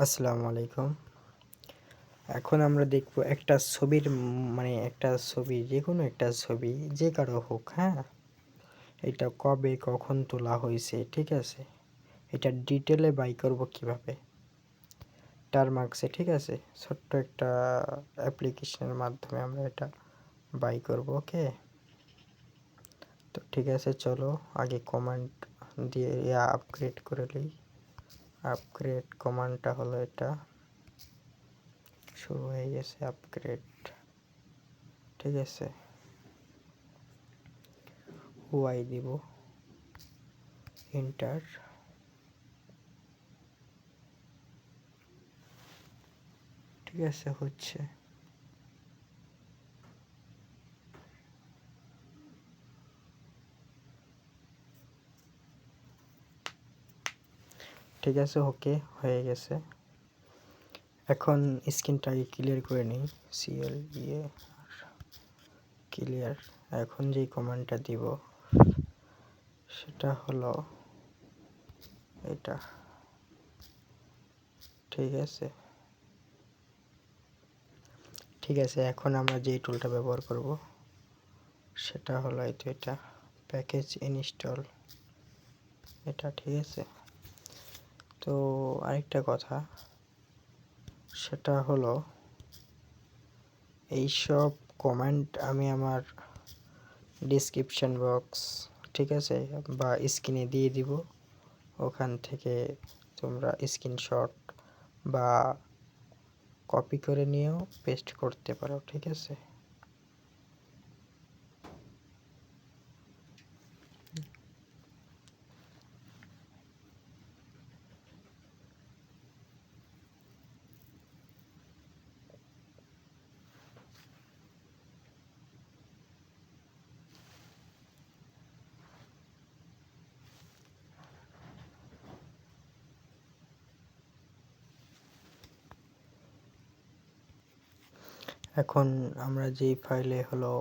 আসসালামু আলাইকুম। এখন আমরা দেখব একটা ছবির মানে একটা ছবি যে কোনো একটা ছবি, যে কারও হোক হ্যাঁ? এটা কবে, কখন তোলা হয়েছে, ঠিক আছে? এটা ডিটেলে বাই করব কীভাবে? টারমার্কসে ঠিক আছে? ছোট্ট একটা অ্যাপ্লিকেশনের মাধ্যমে আমরা এটা বাই করব, ওকে? তো ঠিক আছে, চলো আগে কমেন্ট দিয়ে আপগ্রেড করে নিই আপগ্রেড কমান্ডটা হলো এটা। শুরু হয়ে গেছে আপগ্রেড ঠিক আছে। ওয়াই দিব। ইন্টার ঠিক আছে, হচ্ছে। ঠিক আছে ওকে হয়ে গেছে। এখন স্ক্রিনটাকে ক্লিয়ার করে নিই। সিএল ইয়ে ক্লিয়ার এখন যেই কমান্ডটা দিব, সেটা হলো এটা। ঠিক আছে? ঠিক আছে, এখন আমরা যেই টুলটা ব্যবহার করব, সেটা হলো এই তো এটা। প্যাকেজ ইনস্টল এটা ঠিক আছে? তো আরেকটা কথা, সেটা হলো এইসব কমেন্ট আমি আমার ডিসক্রিপশন বক্স ঠিক আছে, বা স্ক্রিনে দিয়ে দিব। ওখান থেকে তোমরা স্ক্রিনশট বা কপি করে নিয়েও পেস্ট করতে পারো, ঠিক আছে? এখন আমরা যেই ফাইলে হলো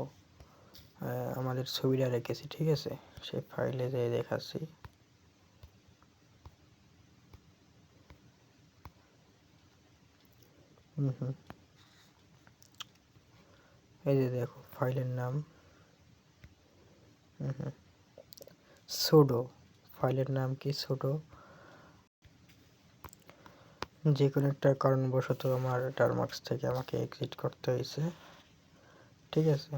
আমাদের ছবিটা রেখেছি, ঠিক আছে? সেই ফাইলে যেয়ে দেখাচ্ছি। হুম এই যে দেখো ফাইলের নাম। হুম সুডো ফাইলের নাম কি? সুডো যে কোনো একটা কারণবশত আমার টারমার্কস থেকে আমাকে এক্সিট করতে হয়েছে। ঠিক আছে,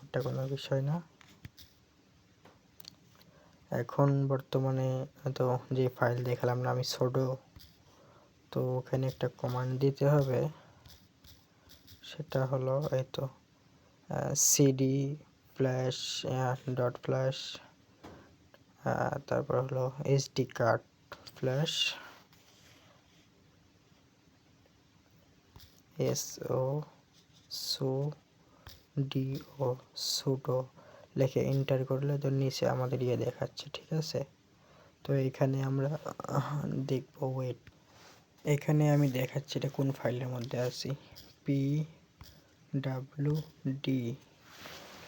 ওটা কোনো বিষয় না। এখন বর্তমানে তো যে ফাইল দেখালাম না, আমি ছোটো তো ওখানে একটা কমান্ড দিতে হবে। সেটা হলো এই তো সিডি ফ্ল্যাশ ডট ফ্ল্যাশ তারপর হলো HD card flash S O su D O sudo লিখে এন্টার করলে তো নিচে আমাদের ইয়ে দেখাচ্ছে, ঠিক আছে? তো এখানে আমরা দেখব ওয়েট এখানে আমি দেখাচ্ছি এটা কোন ফাইলের মধ্যে আছি। পি ডাব্লু ডি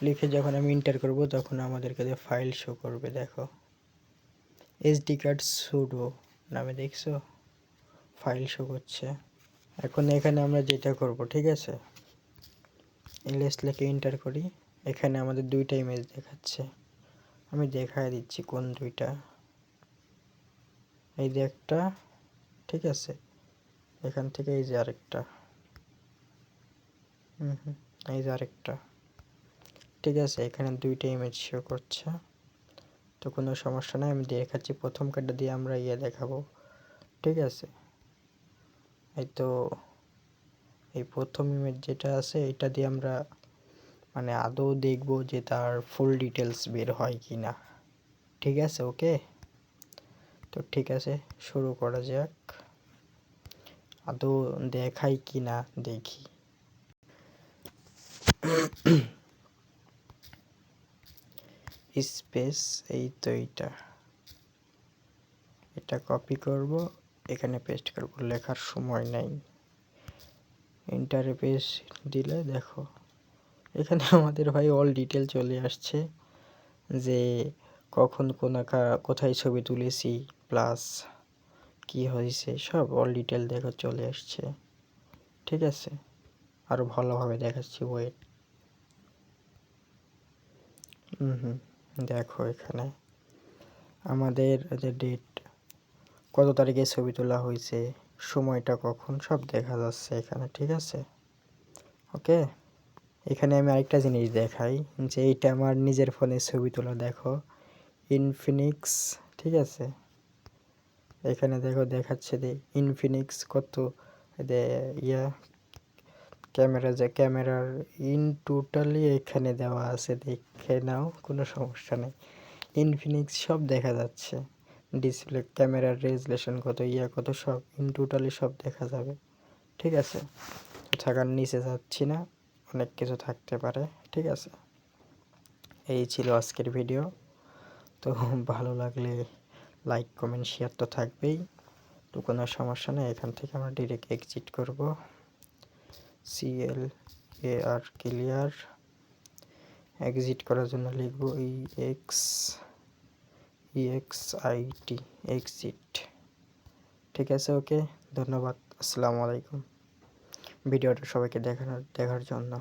লিখে যখন আমি এন্টার করব তখন আমাদের কাছে ফাইল শো করবে, দেখো। এসডি কার্ড সুডো নামে দেখছ? ফাইল শো করছে। এখন এখানে আমরা যেটা করব, ঠিক আছে? এলএস লিখে এন্টার করি। এখানে আমাদের দুইটা ইমেজ দেখাচ্ছে। আমি দেখায় দিচ্ছি কোন দুইটা। এই যে একটা, ঠিক আছে? এখান থেকে এই যে আরেকটা। হুম হুম, এই যে আরেকটা। ঠিক আছে, এখানে দুইটা ইমেজ শো করছে। তো কোনো সমস্যা নাই, আমি দেখাচ্ছি। প্রথম কার্ডটা দিয়ে আমরা ইয়ে দেখাবো। ঠিক আছে? এই তো এই প্রথম ইমেজ যেটা আছে, এটা দিয়ে আমরা মানে আদৌ দেখব যে তার ফুল ডিটেলস বের হয় কি না ঠিক আছে ওকে তো ঠিক আছে, শুরু করা যাক। আদৌ দেখাই কি না দেখি। স্পেস এই তো এইটা। এটা কপি করব। এখানে পেস্ট করব, লেখার সময় নাই। এন্টারে পেস্ট দিলে দেখো, এখানে আমাদের ভাই অল ডিটেল চলে আসছে যে কখন কোন কোথায় ছবি তুলেছি প্লাস কি হয়েছে, সব অল ডিটেল দেখো চলে আসছে। ঠিক আছে? আরও ভালোভাবে দেখাচ্ছি ওয়েট হুম, দেখো এখানে। আমাদের যে ডেট কত তারিখে ছবি তোলা হয়েছে, সময়টা কখন, সব দেখা যাচ্ছে এখানে, ঠিক আছে? ওকে? এখানে আমি আরেকটা জিনিস দেখাই, যে এইটা আমার নিজের ফোনে ছবি তোলা, দেখো ইনফিনিক্স ঠিক আছে? এখানে দেখো, দেখাচ্ছে যে ইনফিনিক্স কত ইয়া, ক্যামেরা, যে ক্যামেরার ইন টোটালি এখানে দেওয়া আছে, দেখে নাও, কোনো সমস্যা নেই। ইনফিনিক্স সব দেখা যাচ্ছে। ডিসপ্লে, ক্যামেরার রেজলেশন কত, ইয়া কত, সব ইন টোটালি সব দেখা যাবে। ঠিক আছে? থাকার নিচে যাচ্ছি না, অনেক কিছু থাকতে পারে, ঠিক আছে? এই ছিল আজকের ভিডিও তো ভালো লাগলে লাইক কমেন্ট শেয়ার তো থাকবেই। তো কোনো সমস্যা নেই, এখান থেকে আমরা ডিরেক্ট এক্সিট করব। C L A R clear exit করার জন্য লিখব E X E X I T exit ঠিক আছে ওকে ধন্যবাদ আসসালামু আলাইকুম। ভিডিওটা সবাইকে দেখানোর দেখার জন্য।